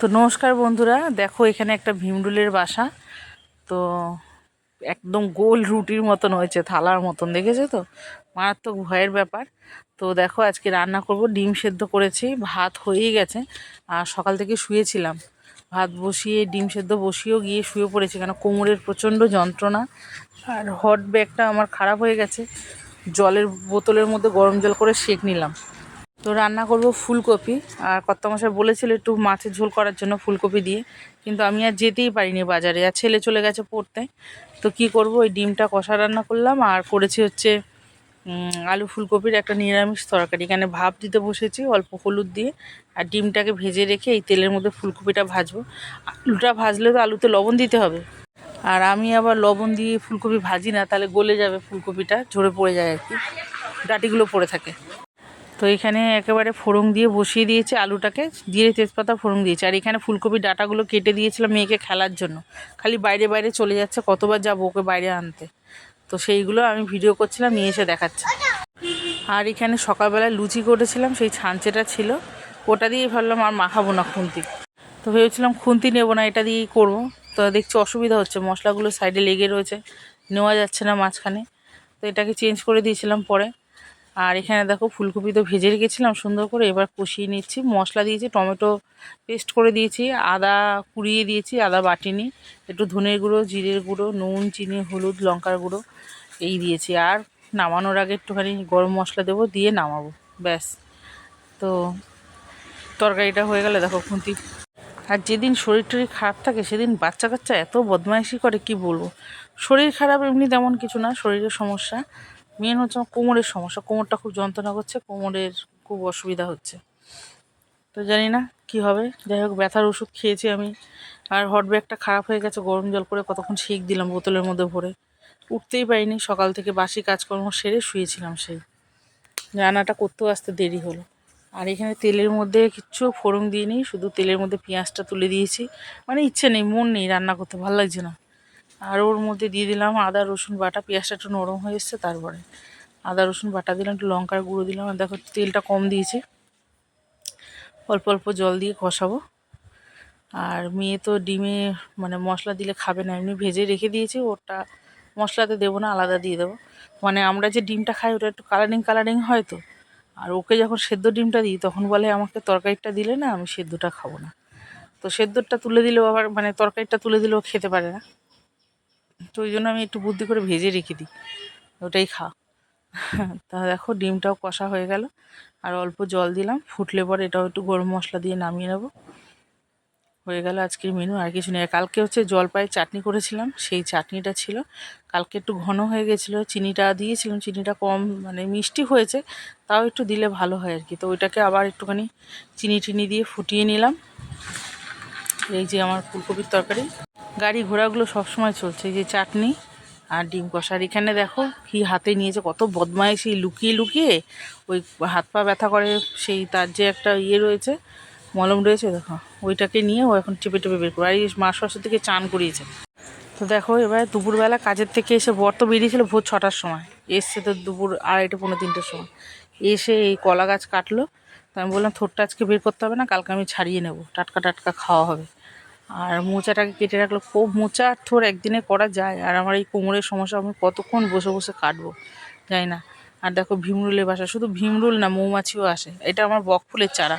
তো নমস্কার বন্ধুরা, দেখো এখানে একটা ভীমরুলের বাসা। তো একদম গোল রুটির মতন হয়েছে, থালার মতন, দেখেছ তো? মারাত্মক ভয়ের ব্যাপার। তো দেখো, আজকে রান্না করব, ডিম সেদ্ধ করেছি, ভাত হয়েই গেছে। আর সকাল থেকে শুয়েছিলাম। ভাত বসিয়ে, ডিম সেদ্ধ বসিয়েও গিয়ে শুয়ে পড়েছি, কেন কোমরের প্রচণ্ড যন্ত্রণা। আর হট ব্যাগটা আমার খারাপ হয়ে গেছে। জলের বোতলের মধ্যে গরম জল করে সেঁক নিলাম। তো রান্না করব ফুলকপি। আর কর্তামশাই বলেছিল একটু মাছের ঝোল করার জন্য ফুলকপি দিয়ে। কিন্তু আমি আর যেতেই পারিনি বাজারে। আর ছেলে চলে গেছে পড়তে। তো কি করব? ওই ডিমটা কষা রান্না করলাম। আর করেছি হচ্ছে আলু ফুলকপির একটা নিরামিষ তরকারি। এখানে ভাপ দিতে বসেছি, অল্প হলুদ দিয়ে। আর ডিমটাকে ভেজে রেখে এই তেলের মধ্যে ফুলকপিটা ভাজবো। আলুটা ভাজলে তো আলুতে লবণ দিতে হবে। আর আমি আবার লবণ দিয়ে ফুলকপি ভাজি না, তাহলে গলে যাবে ফুলকপিটা, ঝরে পড়ে যায় আর কি। ডাটিগুলো পড়ে থাকে। তো এখানে একেবারে ফোড়ং দিয়ে বসিয়ে দিয়েছি আলুটাকে জিরে তেজপাতা ফোড়ং দিয়েছি। আর এখানে ফুলকপির ডাটাগুলো কেটে দিয়েছিলাম মেয়েকে খেলার জন্য। খালি বাইরে বাইরে চলে যাচ্ছে, কতবার যাব ওকে বাইরে আনতে। তো সেইগুলো আমি ভিডিও করছিলাম, নিয়ে এসে দেখাচ্ছি। আর এখানে সকালবেলায় লুচি করেছিলাম, সেই ছাঁচেটা ছিল। ওটা দিয়েই ভাবলাম আর মাখাবো না খুন্তি। তো ভেবেছিলাম খুন্তি নেব না, এটা দিয়েই করব। তো দেখছি অসুবিধা হচ্ছে, মশলাগুলো সাইডে লেগে রয়েছে, নেওয়া যাচ্ছে না মাঝখানে। তো এটাকে চেঞ্জ করে দিয়েছিলাম পরে। আর এখানে দেখো ফুলকপি তো ভেজে রেখেছিলাম সুন্দর করে, এবার কষিয়ে নিচ্ছি। মশলা দিয়েছি, টমেটো পেস্ট করে দিয়েছি, আদা কুড়িয়ে দিয়েছি, আদা বাটিনি, একটু ধনের গুঁড়ো, জিরের গুঁড়ো, নুন, চিনি, হলুদ, লঙ্কার গুঁড়ো, এই দিয়েছি। আর নামানোর আগে একটুখানি গরম মশলা দেবো, দিয়ে নামাবো, ব্যাস। তো তরকারিটা হয়ে গেলে দেখো খুন্তি। আর যেদিন শরীর টরীর খারাপ থাকে, সেদিন বাচ্চা কাচ্চা এত বদমাইশি করে, কি বলব? শরীর খারাপ এমনি তেমন কিছু না, শরীরের সমস্যা। মেন হচ্ছে আমার কোমরের সমস্যা। কোমরটা খুব যন্ত্রণা করছে, কোমরের খুব অসুবিধা হচ্ছে। তো জানি না কি হবে। যাই হোক, ব্যথার ওষুধ খেয়েছি আমি। আর হট ব্যাগটা খারাপ হয়ে গেছে, গরম জল করে কতক্ষণ সেঁক দিলাম বোতলের মধ্যে ভরে। উঠতেই পারিনি, সকাল থেকে বাসি কাজকর্ম সেরে শুয়েছিলাম সেই। রান্নাটা করতেও আসতে দেরি হলো। আর এখানে তেলের মধ্যে কিচ্ছু ফোড়ন দিয়ে নিই শুধু তেলের মধ্যে পেঁয়াজটা তুলে দিয়েছি। মানে ইচ্ছে নেই, মন নেই রান্না করতে, ভালো লাগছে না। আর ওর মধ্যে দিয়ে দিলাম আদা, রসুন, বাটা, পেঁয়াজটা একটু নরম হয়ে এসছে, তারপরে আদা, রসুন, বাটা দিলাম, একটু লঙ্কার গুঁড়ো দিলাম। আর দেখো, তেলটা কম দিয়েছি। অল্প অল্প জল দিয়ে কষাবো। আর মেয়ে তো ডিমে মানে মশলা দিলে খাবে না, এমনি ভেজে রেখে দিয়েছি। ওটা মশলাতে দেবো না, আলাদা দিয়ে দেবো। মানে আমরা যে ডিমটা খাই, ওটা একটু কালারিং কালারিং হয় তো। আর ওকে যখন সেদ্ধ ডিমটা দিই, তখন বলে আমাকে তরকারিটা দিলে না, আমি সেদ্ধটা খাব না। তো সেদ্ধটা তুলে দিলেও আবার মানে তরকারিটা তুলে দিলেও খেতে পারে না। তো ওই জন্য আমি একটু বুদ্ধি করে ভেজে রেখে দিই, ওটাই খা। তা দেখো ডিমটাও কষা হয়ে গেল, আর অল্প জল দিলাম, ফুটলে পরে এটাও একটু গরম মশলা দিয়ে নামিয়ে নেব। হয়ে গেল আজকের মেনু আর কিছু নেই। কালকে হচ্ছে জলপাই চাটনি করেছিলাম, সেই চাটনিটা ছিল। কালকে একটু ঘন হয়ে গেছিল, চিনিটা দিয়েছিলাম, চিনিটা কম মানে মিষ্টি হয়েছে, তাও একটু দিলে ভালো হয় আর কি। তো ওইটাকে আবার একটুখানি চিনি টিনি দিয়ে ফুটিয়ে নিলাম। এই যে আমার ফুলকপির তরকারি। গাড়ি ঘোড়াগুলো সবসময় চলছে যে চাটনি আর ডিম কষার। এখানে দেখো কি হাতে নিয়েছে, কত বদমাইশি, লুকিয়ে লুকিয়ে ওই হাত পা ব্যথা করে সেই তার যে একটা ইয়ে রয়েছে, মলম রয়েছে, দেখো, ওইটাকে নিয়ে ও এখন টিপে টিপে বের করে। আর এই মা সরস্বতী থেকে চান করিয়েছে। তো দেখো, এবার দুপুরবেলা কাজের থেকে এসে বর তো বেরিয়েছিল ভোর ছটার সময়, এসছে তো দুপুর আড়াইটে পনেরো তিনটের সময়। এসে এই কলা গাছ কাটলো, তো আমি বললাম, থোরটা আজকে বের করতে হবে না, কালকে আমি ছাড়িয়ে নেব, টাটকা টাটকা খাওয়া হবে। আর মোচাটাকে কেটে রাখল খুব মোচা থোর একদিনে করা যায়। আর আমার এই কোমরের সমস্যা, আমি কতক্ষণ বসে বসে কাটবো যাই না। আর দেখো, ভীমরুলের বাসা, শুধু ভীমরুল না, মৌমাছিও আসে। এটা আমার বকফুলের চারা।